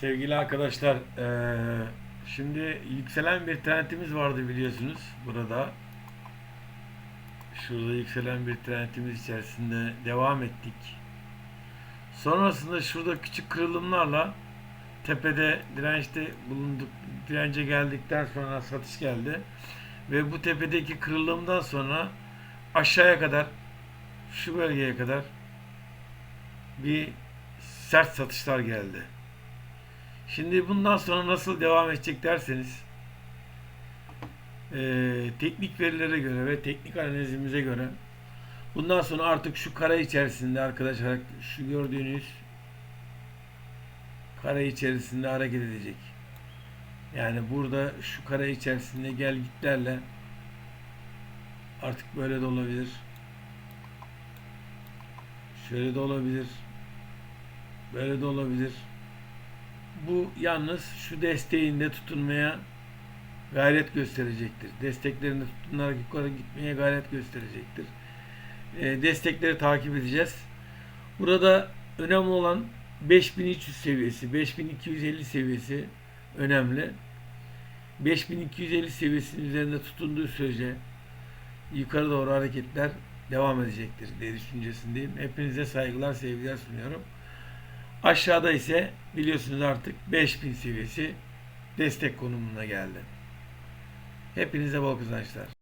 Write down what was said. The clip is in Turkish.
Sevgili arkadaşlar, şimdi yükselen bir trendimiz vardı biliyorsunuz burada. Şurada yükselen bir trendimiz içerisinde devam ettik. Sonrasında şurada küçük kırılımlarla tepede dirençte bulunduk. Dirence geldikten sonra satış geldi. Ve bu tepedeki kırılımdan sonra aşağıya kadar şu bölgeye kadar bir sert satışlar geldi. Şimdi bundan sonra nasıl devam edecek derseniz eee, teknik verilere göre ve teknik analizimize göre bundan sonra artık şu kare içerisinde arkadaşlar şu gördüğünüz kare içerisinde hareket edecek. Yani burada şu kare içerisinde gel gitlerle artık böyle de olabilir. Şöyle de olabilir. Böyle de olabilir. Bu yalnız şu desteğinde tutunmaya gayret gösterecektir. Desteklerinde tutunarak yukarı gitmeye gayret gösterecektir. E, destekleri takip edeceğiz. Burada önemli olan 5300 seviyesi, 5250 seviyesi önemli. 5250 seviyesinin üzerinde tutunduğu sürece yukarı doğru hareketler devam edecektir diye düşüncesindeyim. Hepinize saygılar, sevgiler sunuyorum. Aşağıda ise biliyorsunuz artık 5000 seviyesi destek konumuna geldi. Hepinize bol kazançlar.